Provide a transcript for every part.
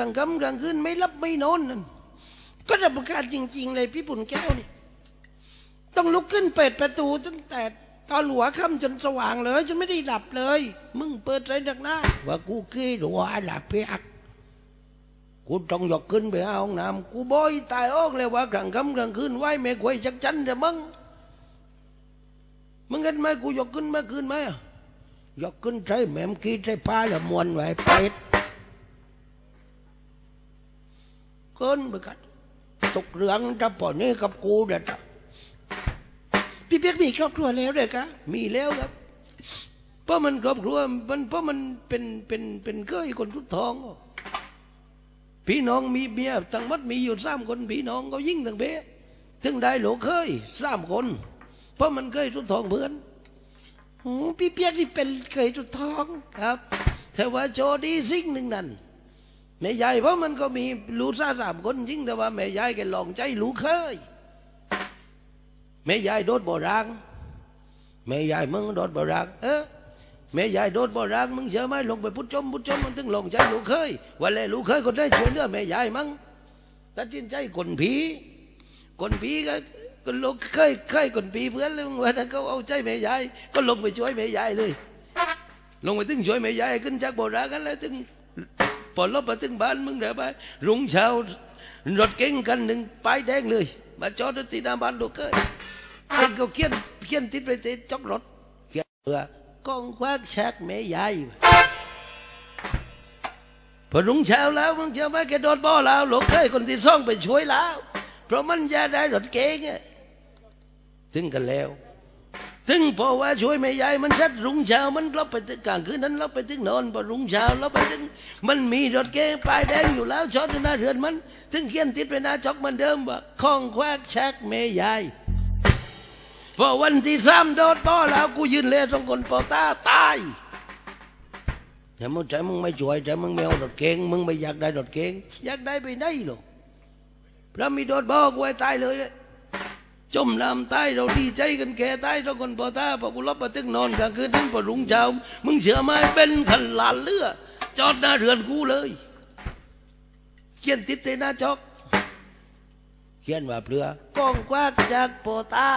ลางค่ำกลางคืนไม่รับไม่นอนนั่นก็รับประกาศจริง ๆ เลยพี่ปุ่นแก้วนี่ต้องลุกขึ้นเปิดประตูตั้งแต่ตอนหัวค่ำจนสว่างเลยฉันไม่ได้หลับเลย มึงเปิดไรดักหน้าว่ากูขี้หัวหลับเพียกกูต้องยกขึ้นไปเอาห้องน้ำกูบอยตายออกเลยว่ากลางค่ำกลางคืนไหวไม่ควยจักจันแต่มึงมึงเห็นไหมกูยกขึ้นเมื่อคืนไหมอะยกขึ้นใช้แหม่มขี้ใช้ผ้าละมวนไว้เป็ด เกินไปกันตกเรื่องจะปอนี่กับกูเด็ดพี่เปียกมีครอบครัวแล้วเลยกะมีแล้วครับเพราะมันครอบครัวมันเพราะมันเป็นเป็นเป็นเคยคนทุดทองพี่น้องมีเมียทั้งหมดมีอยู่สามคนพี่น้องก็ยิ่งทั้งเบ้ถึงได้หลเคยสามคน เพราะมันเคยทุดทองเพื่อนพี่เปียกนี่เป็นเคยทุดทองครับแต่ว่าโจดีสิ่งหนึ่งนั่น แม่ยายเพราะมันก็มีลูกซาสามคนจริงแต่ว่าแม่ยายแกลองใจลูกเคยแม่ยายโดดบ่รังแม่ยายมึงโดดบ่รังเออแม่ยายโดดบ่รังมึงเชื่อไหมลงไปพุทจมพุทจมมันถึงลงใจลูกเคยวันแลลูกเคยคนได้ช่วยเหลือแม่ยายมั้งตัดสินใจคนผีคนผีก็ก็ลูกเคยเคยคนผีเพื่อนเลยมึงว่าถ้าเขาเอาใจแม่ยายก็ลงไปช่วยแม่ยายเลย ลงไปถึงช่วยแม่ยายขึ้นจากบ่รังกันแล้วถึง พอลบมาถึงบ้านมึงเดี๋ยวไปรุ่งเช้ารถเก๋งกันหนึ่งป้ายแดงเลย มาจอดที่หน้าบ้านลูกเคยเองก็เขียนเขียนติดไปติดจอกรถเขียนเรือกองควักชักแม่ยายพอรุ่งเช้าแล้วมึงเชื่อไหมแกโดนบ่อแล้วหลวงเคยคนที่ซ่องไปช่วยแล้ว เพราะมันยาได้รถเก๋งถึงกันแล้ว ถึงพอว่าช่วยแม่ยายมันชัดรุ่งเช้ามันรับไปถึงกลางคืนนั้นรับไปถึงนอนพอรุ่งเช้ารับไปถึงมันมีรถเก๋งป้ายแดงอยู่แล้วชอดอยู่หน้าเรือนมัน ถึงเขียนติดไปหน้าจอกเหมันเดิมว่าข้องควักชักแม่ยายพอวันที่สามโดดบ่อแล้วกูยืนเล่สองคนปอตาตายแต่มึงใจมึงไม่ช่วยใจมึงไม่เอารถเก๋งมึงไม่อยากได้รถเก๋งอยากได้ไปได้หรอกพระมีโดดบ่อกูให้ตายเลยเลย จมน้ำตายเราดีใจกันแก่ตายสองคนปอตาพอกูลบมาตึงนอนกลางคืนถึงพอรุ่งเช้า มึงเชื่อไหมเป็นขันหลานเลือจอดหน้าเรือนกูเลย เขียนติดในหน้าจอก เขียนว่าเปลือกองควักจากปอตา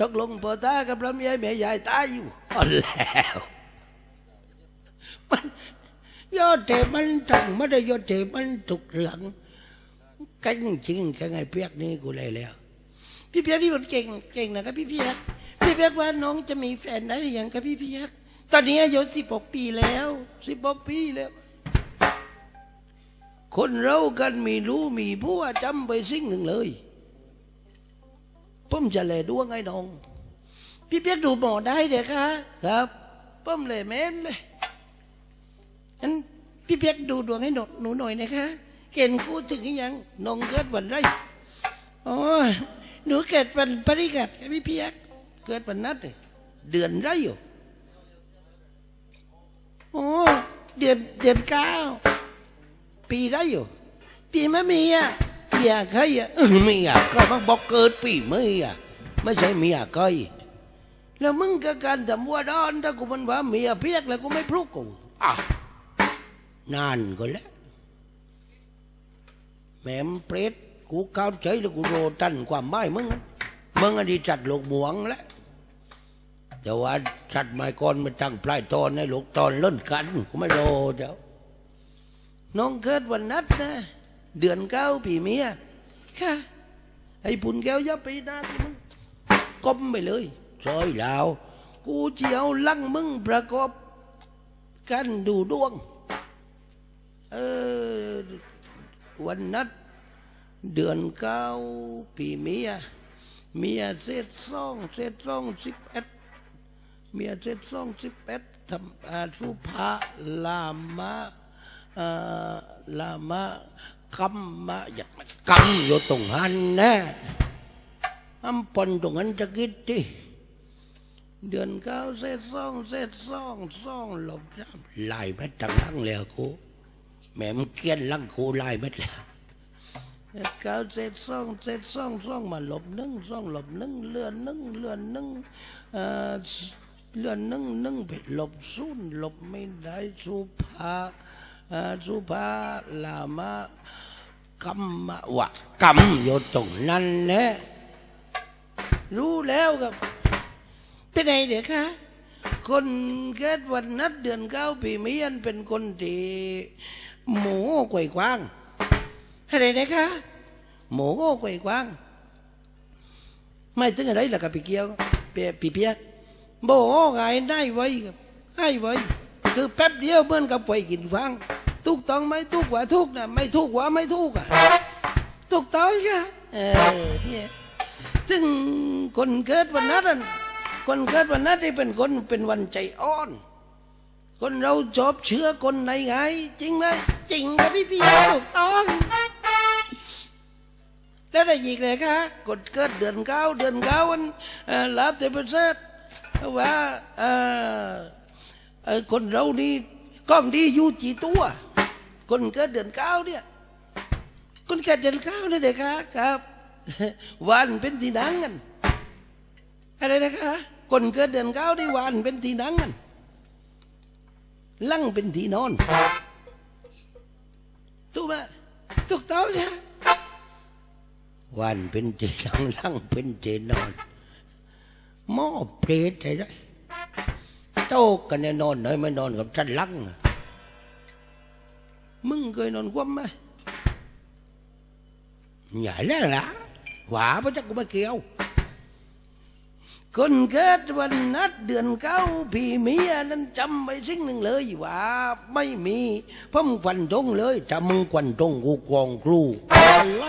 ตกลงปอตากับพระเมียแม่ยายตายอยู่อ่อนแล้วมันยอดเทมันตั้งไม่ได้ยอดเทมันถูกเรื่อง กันจริงกันไงเปียกนี่กูเลยแล้ว พี่เพียกนี่มันเก่งเก่งนะครับพี่เพียกพี่เพียกว่าน้องจะมีแฟนได้หรือยังครับพี่เพียกตอนนี้อายุสิบหกปีแล้วสิบหกปีแล้ว คนเรากันมีรู้มีผู้ว่าจำไปสิ่งหนึ่งเลยผมจะเลยดวงไอ้น้อง พี่เปียกดูหมอได้เด็กคะครับผมเลยแม่นเลยงั้นพี่เปียกดูดวงให้หนหนูหน่อยนะคะ เก่งพูดถึงหรือยังนองเกิดวันไรอ๋อหนูเกิดวันปริกัดครับพี่เปียก เกิดวันนัดเดือนไรอยู่โอ้เดือนเดือนเก้าปีไรอยู่ปีมะเมียเมียใครอะเออเมียก็มันบอกเกิดปีเมียไม่ใช่เมียก้อยแล้วมึงก็การทำวัวดอนถ้ากูมันว่าเมียเพียกแล้วกูไม่พลุกกูอะนานก็แล้ว แหม่มเปรตกูเข้าใจแล้วกูโรตันความหมายมึงมึงอันนี้จัดหลกหมวงแล้วแต่ว่าจัดไม้ก่อนมาตั้งปลายตอนในหลกตอนเล่นกันกูไม่โรเดี๋ยวน้องเกิดวันนัดนะ เดือนเก้าปีเมียค่ะไอ้ปุ่นแก้วยับไปหน้าที่มึงก้มไปเลยซอยลาว กูเจียวลังมึงประกอบกันดูดวง เออ วันนัดเดือนเก้าปีเมียเมียเศษสองเศษสองสิบเอ็ดเมียเศษสองสิบเอ็ดทำอาสุภาลามะอ่อลามะกัมมะอยากมากำอยู่ตรงหันแน่อำปนตรงนั้นจะคิดที่เดือนเก้าเศษสองเศษสองสองหลบจ้าไล่เม็ดจังลังแล้วกู แหม่มเกี้ยนลังกูไล่เม็ดแล้วเก้าเศษสองเศษสองสองมาหลบหนึ่งสองหลบหนึ่งเลื่อนหนึ่งเลื่อนหนึ่งเลื่อนนึ่งนึ่งไปหลบซุ่นหลบไม่ได้สุภาสุภาลามากรรมวะกรรมอยู่ตรงนั้นแนะรู้แล้วครับเป็นไงเด็กคะคนเกิดวันนัดเดือนเก้าปีเมียนเป็นคนที่ หมูกวยกว้างอะไรนะคะหมูกวยกว้าง ไม่ถึงอะไรล่ะกับพี่เกียวเปียบีเปียกโบไงได้ไว้ครับให้ไว้ คือแป๊บเดียวเหมือนกับไฟกินฟางทุกต้องไหมทุกว่าทุกนะไม่ทุกว่าไม่ทุกอะถูกต้องค่ะเออเนี่ยซึ่งคนเกิดวันนั้นคนเกิดวันนั้นที่เป็นคนเป็นวันใจอ่อน คนเราชอบเชื่อคนไหนไง จริงไหมจริงครับพี่เพียถูกต้อง แล้วอะไรอีกเลยคะกดเกิดเดือนเก้าเดือนเก้าวันลาบเทพเสดว่าคนเรานี่กล้องดีอยู่จีตัว คนเกิดเดือนเก้าเนี่ย คนเกิดเดือนเก้าเนี่ยเด็กคะครับวันเป็นทีนังกันอะไรนะคะคนเกิดเดือนเก้าได้วันเป็นทีนังกัน ลั่งเป็นที่นอนถูกไหมถูกต้องใช่วันเป็นเจนังลังเป็นเจนอนหม้อเปรตไอ้ได้โตกันแน่นอนหน่อยไม่นอนกับฉันลังน่ะมึงเคยนอนคว่ำไหมอย่าแล้วล่ะหวาพระเจ้ากูไม่เกี่ยว คนเกิดวันนัดเดือนเก้าพี่เมียนั้นจำไปสิ่งหนึ่งเลยว่า ไม่มีพ่อมฟันธงเลยถ้ามึงควันตรงกูกองครูอะไร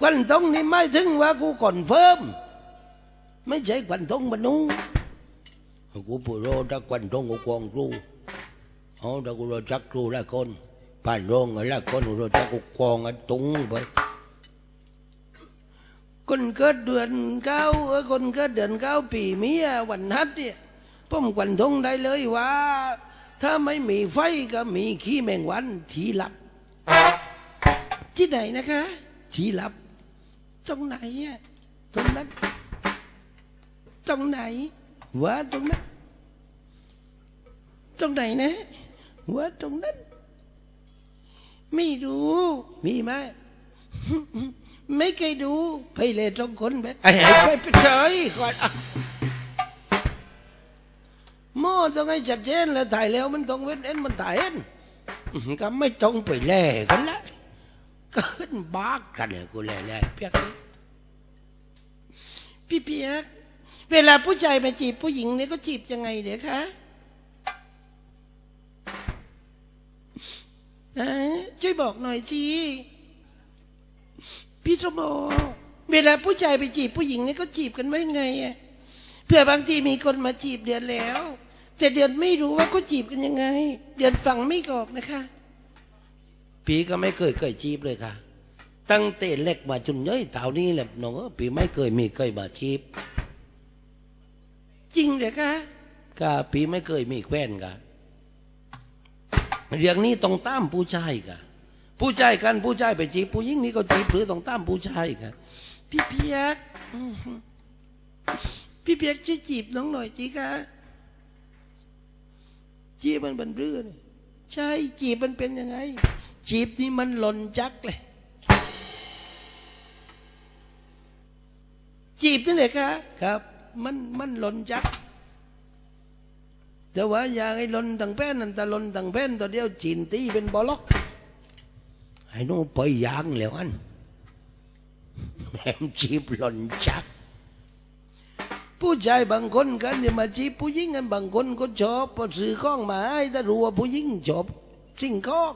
ควันธงนี่ไม่ถึงว่ากูก่อนเฟิร์มไม่ใช่ควันธงบรรนุกูพูดโรถ้าควันตรงกูกองครูเอาถ้ากูรอจักครูละคนผ่านโรงละคนกูรอจักกูกองอันตุงไป คนเกิดเดือนเก้าคนเกิดเดือนเก้าปีเมียวันนัดเนี่ยพ่อมควันธงได้เลยว่า ถ้าไม่มีไฟก็มีขี้แมงวันทีหลับ ที่ไหนนะคะ ทีหลับ ตรงไหนอะตรงนั้น ตรงไหนว่าตรงนั้น ตรงไหนนะว่าตรงนั้น ไม่รู้ มีไหม ไม่เคยดูไปเลยตรงคนไปไอ้ไอ้ไปไปเฉยก่อนอะหม้อต้องให้ชัดเจนแล้วถ่ายแล้วมันต้องเว้นเอ็นมันถ่ายเอ็นอื้อหือก็ไม่ต้องไปแล่กันละก็ขึ้นบากกันเนี่ยกูแล่แล่เปียกพี่เปียกเวลาผู้ชายมาจีบผู้หญิงเนี่ยก็จีบยังไงเดี๋ยวคะอ่าช่วยบอกหน่อยจี พี่สมโอเวลาผู้ชายไปจีบผู้หญิงเนี่ยก็จีบกันไม่ไงอะเผื่อบางทีมีคนมาจีบเดือนแล้วแต่เดือนไม่รู้ว่าก็จีบกันยังไง เดือนฟังไม่ออกนะคะ ปีก็ไม่เคยเคยจีบเลยค่ะ ตั้งแต่เล็กมาจนย่อยเท่านี้แหละน้องเอ้ยปีไม่เคยมีเคยมาจีบจริงเหรอคะก็ปีไม่เคยมีแคว้นกันเรื่องนี้ต้องตามผู้ชายกัน ผู้ชายกันผู้ชายไปจีบผู้หญิงนี่ก็จีบหรือต้องตามผู้ชายกันพี่เปียกอื้อหือพี่เปียกช่วยจีบน้องหน่อยจีคะจีบมันเป็นเรื่องใช่จีบมันเป็นยังไง จีบที่มันหล่นจักเลยจีบนี่เลยคะครับ มันมันหล่นจักแต่ว่าอยากให้หล่นต่างแป้นนั่นแต่หล่นต่างแป้นตัวเดียวจีนตีเป็นบอลล็อก ให้น้องไปยางแล้วอันแหมจีบหล่นจัก ผู้ชายบางคนกันเนี่ยมาจีบผู้หญิงกันบางคนก็ชอบพอซื้อข้องมาให้ถ้ารู้ว่าผู้หญิงชอบสิ่งข้อง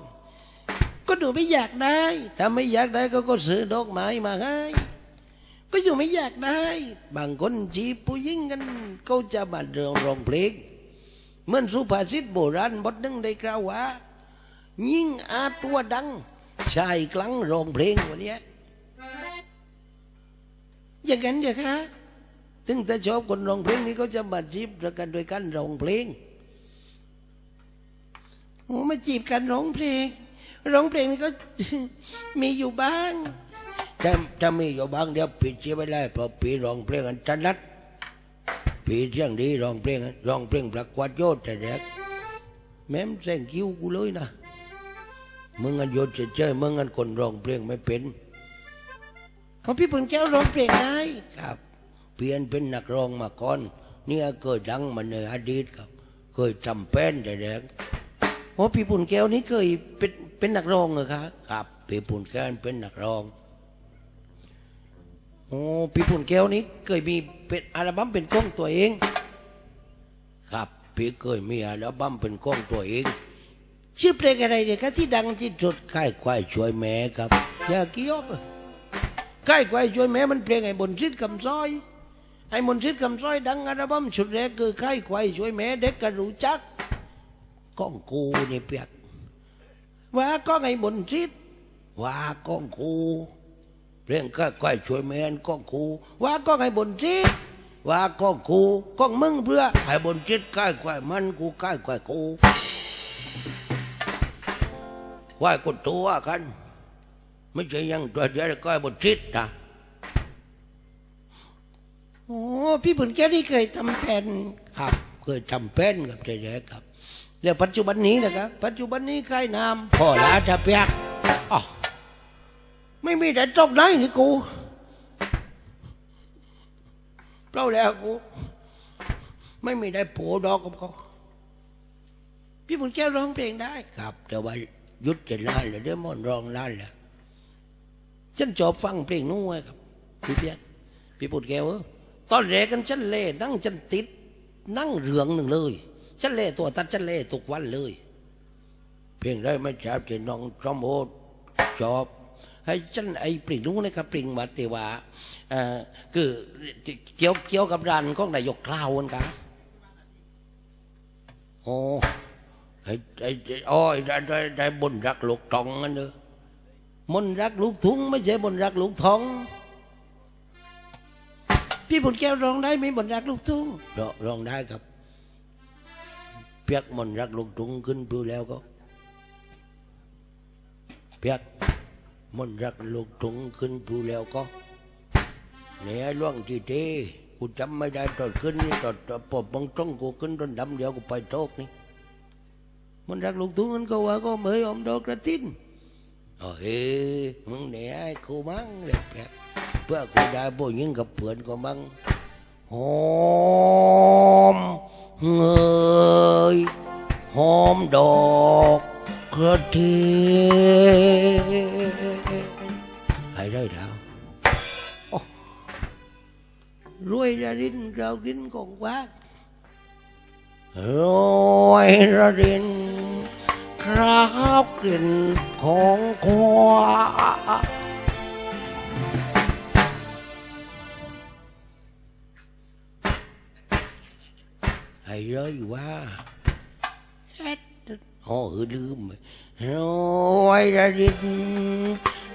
ก็หนูไม่อยากได้ ถ้าไม่อยากได้ก็ก็ซื้อดอกไม้มาให้ ก็อยู่ไม่อยากได้ บางคนจีบผู้หญิงกันเขาจะมาเรื่องร้องเพลงเหมือนสุภาษิตโบราณบทหนึ่งได้กล่าวว่ายิ่งอาตัวดัง ชายกลังร้องเพลงวันนี้อย่างนั้นเหรอคะถึงถ้าชอบคนร้องเพลงนี้ก็จะมาจีบกันโดยการร้องเพลงโอ้มาจีบกันร้องเพลง ร้องเพลงนี่ก็มีอยู่บ้างถ้าถ้ามีอยู่บ้างเดี๋ยวปิดเสียไม่ได้เพราะปีร้องเพลงอันถนัดผีเสียงดีร้องเพลงร้องเพลงประกวดโยศแต่แรกแม้มแซงคิ้วกูเลยนะ มึงอันโยศเฉยๆมึงอันคนร้องเพลงไม่เป็นเพราะพี่ปุ่นแก้วร้องเพลงได้ครับ เปลี่ยนเป็นนักร้องมาก่อนเนี่ยเคยดังมาในอดีตครับ เคยจำเป็นแต่แรกโอ้พี่ปุ่นแก้วนี่เคยเป็นเป็นนักร้องเหรอคะครับปีปุ่นแกนเป็นนักร้องโอ้พี่ปุ่นแก้วนี่เคยมีเป็นอัลบั้มเป็นของตัวเอง ครับพี่เคยมีอัลบั้มเป็นของตัวเอง ชื่อเพลงอะไรเนี่ยคะที่ดังที่สุดค่ายควายช่วยแม่ครับอยากี้ยบอะใกล้ไกวช่วยแม่มันเพลงไอ้บนซิดคำซอย ไอ้มนต์ซิดคำซอยดังอัลบั้มชุดแรกคือใกล้ไกวช่วยแม่เด็กก็รู้จักก้องกูนี่เปียกว่าก็ไอ้มนต์ซิดว่าก้องกูเรื่องค่ายควายช่วยแม่นก้องกูว่าก็ไอ้บนต์ซิดว่าก้องกูก้องมึงเพื่อไอ้บนจิตค่ายควายมันกูค่ายควายกู ว่ายกูตัวกัน ไม่ใช่ยังตัวเดียวก็ไอ้บนจิตนะโอ้พี่ปุ่นแก้วนี่เคยทำแผ่นครับ เคยจำเป็นกับใจแรกครับแล้วปัจจุบันนี้นะครับ ปัจจุบันนี้ใครนามพ่อลาจะเปียกอ๋อไม่มีแต่จอกได้นี่กูเปล่าแล้วกูไม่มีได้โผดอกกับเขาพี่ปุ่นแก้วร้องเพลงได้ครับแต่ว่า ยุดจะล้านเลยเดี๋ยวมันร้องล้านแล้วฉันชอบฟังเพลงนู้นไว้ครับพี่เพียรพี่ปุดแก้วตอนแรกกันฉันเล่นั่งฉันติด นั่งเรืองหนึ่งเลยฉันเล่ตัวตัดฉันเล่ทุกวันเลย เพียงได้ไม่จับจะน้องจอมโอดชอบให้ฉันไอ้ปริงนู้นนะครับปริงมาเตว่าเอ่อคือเกี่ยวเกี่ยวกับร้านของนายกกล่าวกันครับโอ้ ไอ้ไอ้ไอ้อ้อยได้ได้ได้บนรักลูกตองกันเนอะมนต์รักลูกทุ่งไม่ใช่มนต์รักลูกทอง พี่ปุดแก้วร้องได้ไหมมนต์รักลูกทุ่งร้องร้องได้ครับ เปียกมันรักลูกตุงขึ้นดูแล้วก็เปียกมันรักลูกตุงขึ้นดูแล้วก็เนี่ยล่วงที่เทกูจำไม่ได้ตอนขึ้นนี่ตอนตอนปอบบังตรงกูขึ้นตอนดำเดียวกูไปโตกนี่ มนต์รักลูกทุ่งนั้นก็ว่าก็เหมยอมดอกกระตินเออเฮ้ยมึงเนี่ยไระเทียมให้ได้แล้วรยรากินขอยระดินคราวกลิ่นของควาให้เลยว่าเอ็ดโอ้เออลืมโรยระดิน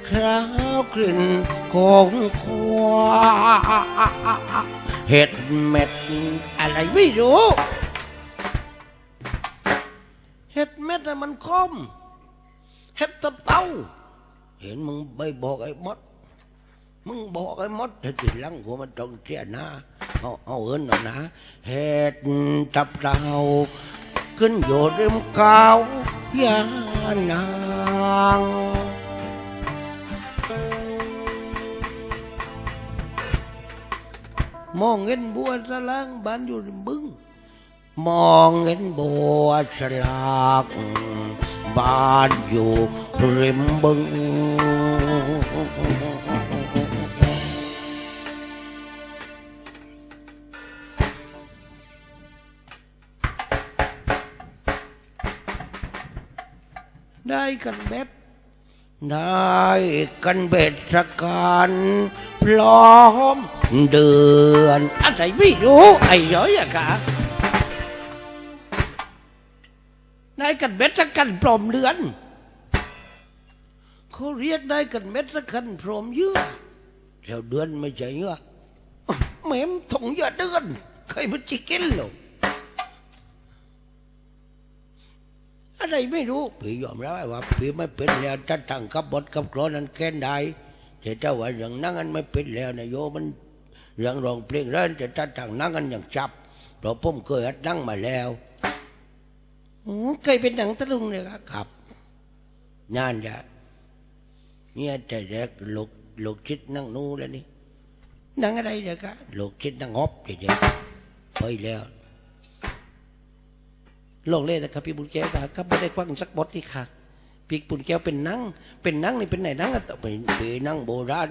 คราวกลิ่นของควาเห็ดเม็ดอะไรไม่รู้ น่ะมันคมเห็ดตับเต้า เห็นมึงไปบอกไอ้มด มึงบอกไอ้มดให้ทีหลังกูมันต้องเสียน้าเอาเอาเอินหน่อยนะเห็ดตับเราขึ้นอยู่ริมเขายานางมองเห็นบัวสลางบ้านอยู่ริมบึง มองเห็นบัวฉลากบ้านอยู่ริมบึงได้กันเกันเม็ดสักกันปลอมเดือนเขาเรียกได้กันเม็ดสักกันพรอมเยื่อเจ้าเดือนไม่ใช่เหรอแม่มถงเยื่อเดือนเคยมันจิกินหรออะไรไม่รู้พี่ยอมรับว่าพี่ไม่เป็นแล้วถ้าตั้งกับบทกับกรอนนั้นแค่ได้แต่ถ้าว่าเรื่องนั่งกันไม่เป็นแล้วนะโยมันเรื่องร้องเพลงเรื่องแต่ถ้าตั้งนั่งกันอย่างจับเพราะผมเคยหัดนั่งมาแล้ว เคยเป็นหนังตะลุงเลยครับครับงานจะเนี่ยแต่แรกลูกลูกชิดนั่งนู่นแล้วนี่หนังอะไรเด็กครับลูกชิดนั่งฮอบเด็กๆไปแล้วลองเล่นนะครับพี่บุญแก้วครับไม่ได้กว้างสักบทที่ค่ะพี่บุญแก้วเป็นหนังเป็นหนังนี่เป็นไหนหนังอะไปไปนั่งโบราณ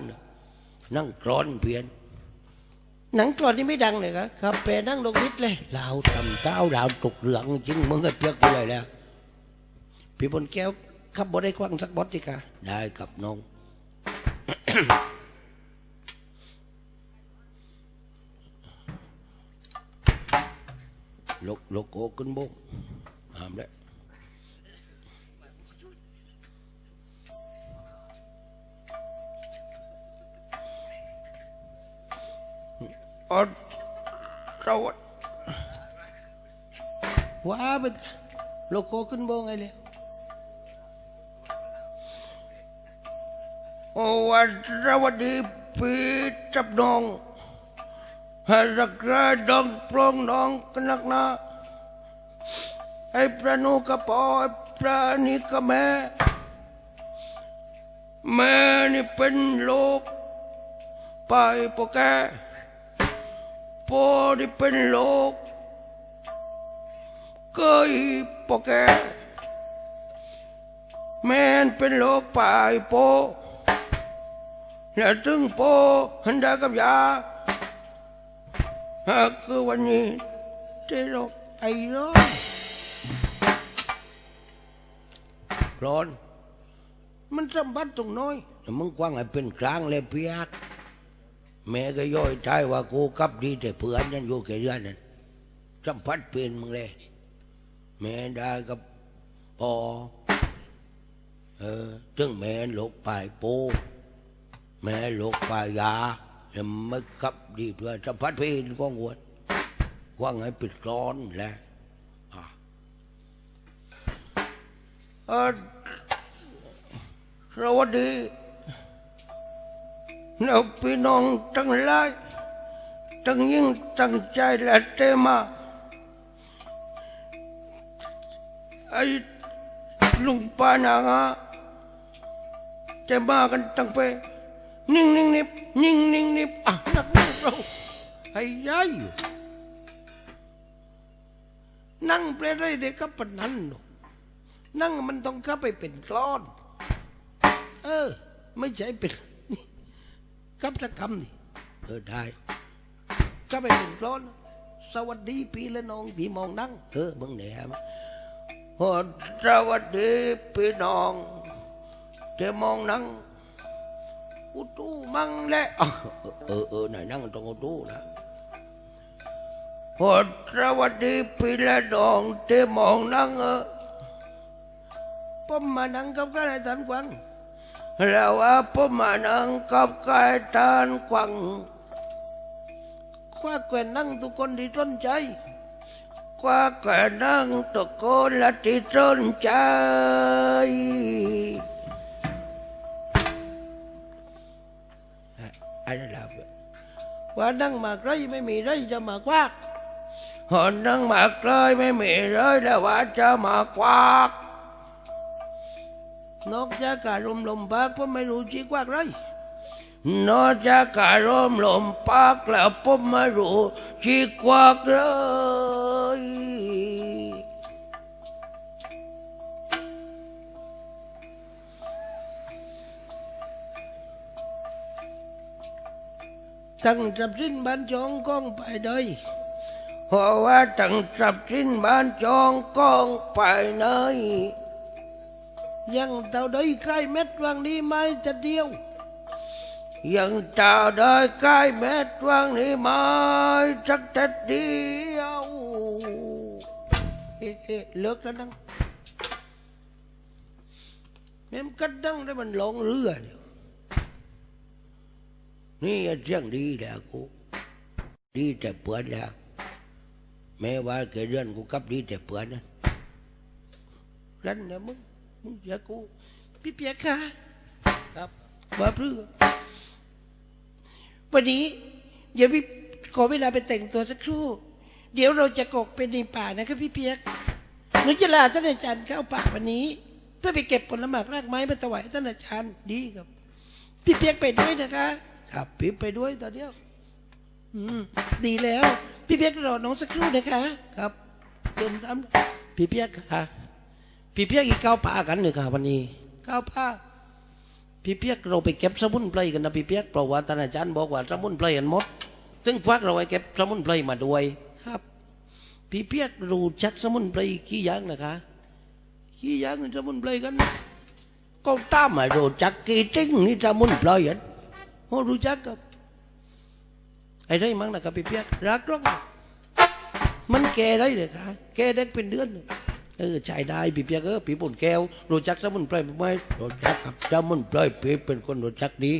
นั่งกรอนเพียน หนังกรอนนี่ไม่ดังเลยครับครับแปลหนังลงนิดเลยเราทำเต้าเราตกเหลืองจริงมึงก็เพียกกูเลยแล้วพี่บุญแก้วครับบ่ได้กว้างสักบทที่ค่ะได้กับน้องลกลกโกขึ้นบกห้ามแล้ว อ๋อเราว้าไปโลโก้ขึ้นโบงไงเลยโอ้วันสวัสดีปีจับน้องให้รักราดองโปรงน้องกันนักหนาไอ้พระนุกระปอไอ้พระนี่ก็แม่ แม่นี่เป็นโลกไปโปแก ปอนี่เป็นโลกเกยโปแก แม่นเป็นโลกไปโปและถึงโปหันดากับยาหากคือวันนี้ที่เราไอ้ร้อนร้อน มันสัมบัติตรงน้อยแต่มึงกว้างให้เป็นกลางเลยเพียก แม่ก็ย่อยใจว่ากูกับดีแต่เพื่อนนั่นอยู่แค่เดือนนั้นสัมผัสเป็นมึงเลย แม่ได้กับพอเออถึงแม่หลกไปโปแม่หลกไปยาแต่ไม่ขับดีเพื่อสัมผัสเพนก็งวดกว้างให้ปิดร้อนแหละอะเออสวัสดี เราพี่น้องทั้งหลายทั้งยิ่งตั้งใจและเตมาไอ้ลุงปานางาจะมากันตั้งไปนิ่งนิ่งนิบนิ่งนิ่งนิบอะนักเราให้ย้ายอยู่นั่งเปได้เด็กก็ปนนั้นนูนั่งมันต้องเข้าไปเป็นกลอน เออ ไม่ใช่เป็น กับตะคำนี่เออได้เข้าไปเป็นกลอนสวัสดีพี่และน้องที่มองนั่งเออมึงแหนมโอ้สวัสดีพี่น้องเจะมองนั่งอุตูมังแหละอะเออเออไหนนั่งตรงอุตูนะโอ้สวัสดีพี่และน้องเจะมองนั่งเออผมมานั่งกับข้าราชการกวาง แล้วว่าผมมานังกับกายทานกวังคว้าแกว่นั่งทุกคนที่ต้นใจกว่าก็นั่งตะโกนละที่สนใจอะไรล่ะว่านั่งมาใกล้ไม่มีไรจะมากวากหอนนั่งมาเกยไม่มีเลยแล้วว่าจะมากวาก นอกจากการมลมพักผมไม่รู้จีกวาไรนอกจากการมลมปักแล้วผมไม่รู้ชีกวากเลยตั้งจับสิ้นบ้านจองก้องไปเลยเพราะว่าตั้งจับสิ้นบ้านจองกองไปไหนยังเลย วยังจะได้ใกล้เม็ดวางนี้ไหม้สักแต่เดียวเอ๊ะเอ๊ะเลิกแล้วนั่งแม่มกัดดังได้มันลงเรือเนี่ยนี่เสียงดีแล้วกูดีแต่เปื่อนแล้วแม้ว่าเกเดือนกูกับดีแต่เปื่อนนะรันเนี่ยมึงมึงอย่ากูพี่เปียกค่ะครับมาเพื่อวันนี้ เดี๋ยวพี่ขอเวลาไปแต่งตัวสักครู่ เดี๋ยวเราจะกกเป็นในป่านะครับพี่เปียกหนูจะลาท่านอาจารย์เข้าป่าวันนี้ เพื่อไปเก็บผลหมากรากไม้มาถวายท่านอาจารย์ดีครับ พี่เปียกไปด้วยนะคะ ครับพี่ไปด้วยตอนเดียวอืมดีแล้ว พี่เปียกรอน้องสักครู่นะคะ ครับเชิญทำพี่เปียกค่ะ พี่เปียกอีกเก้าป่ากันหนึ่งค่ะวันนี้เก้าป่าพี่เปียกเราไปเก็บสมุนไพรกันนะพี่เปียกเพราะว่าท่านอาจารย์บอกว่าสมุนไพรกันหมดซึ่งฟักเราไปเก็บสมุนไพรมาด้วยครับ พี่เปียกรู้จักสมุนไพรกี่อย่างนะคะกี่อย่างในสมุนไพรกันก็ตามมารู้จักกี่จริงนี่จะมุนปล่อยอันโอ้รู้จักครับไอ้ไรมั้งนะครับพี่เปียกรักรักมันแก่ได้เลยค่ะแก่ได้เป็นเดือนเลย เออชายได้พี่เปียกเออพี่ปุ่นแก้วรู้จักสมุนไพรไหมรู้จักครับจะมุนปล่อยพี่เป็นคนรู้จักดี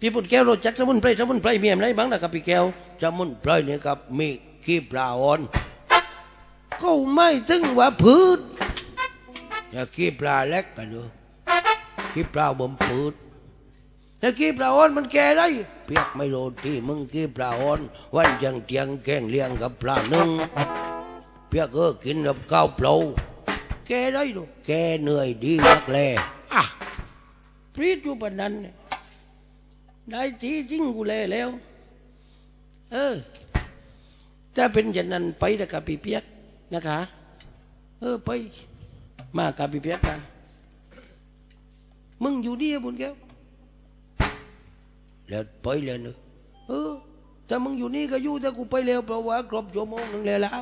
พี่ปุ่นแก้วรู้จักสมุนไพรสมุนไพรมีอะไรบ้างนะครับพี่แก้วจะมุนปล่อยนี่ยครับมีขี้ปลาอ่อนเขาไม่ถึงว่าพืชอย่ขี้ปลาเล็กกันดูขี้ปลาบ่มปืดแต่กี้ปลาอ่อนมันแก่ได้เปียกไม่รู้ที่มึงขี้ปลาอ่อนวันยังเตียงแกงเลี้ยงกับปลาหนึ่ง เปียกเออกินกับข้าวเปล่าแก่ได้ดูแกเหนื่อยดีนักแลอะพรีดอยู่ปานนั้นเนี่ยได้ทีจริงกูแลแล้ว เออถ้าเป็นอย่างนั้นไปนะครับพี่เปียกนะคะ เออไป มากับพี่เปียกกันมึงอยู่นี่บุญแก้วแล้วไปเลยเนอะเออ ถ้ามึงอยู่นี่ก็อยู่ถ้ากูไปเร็วเพราะว่าครบชั่วโมงหนึงแล้วแล้ว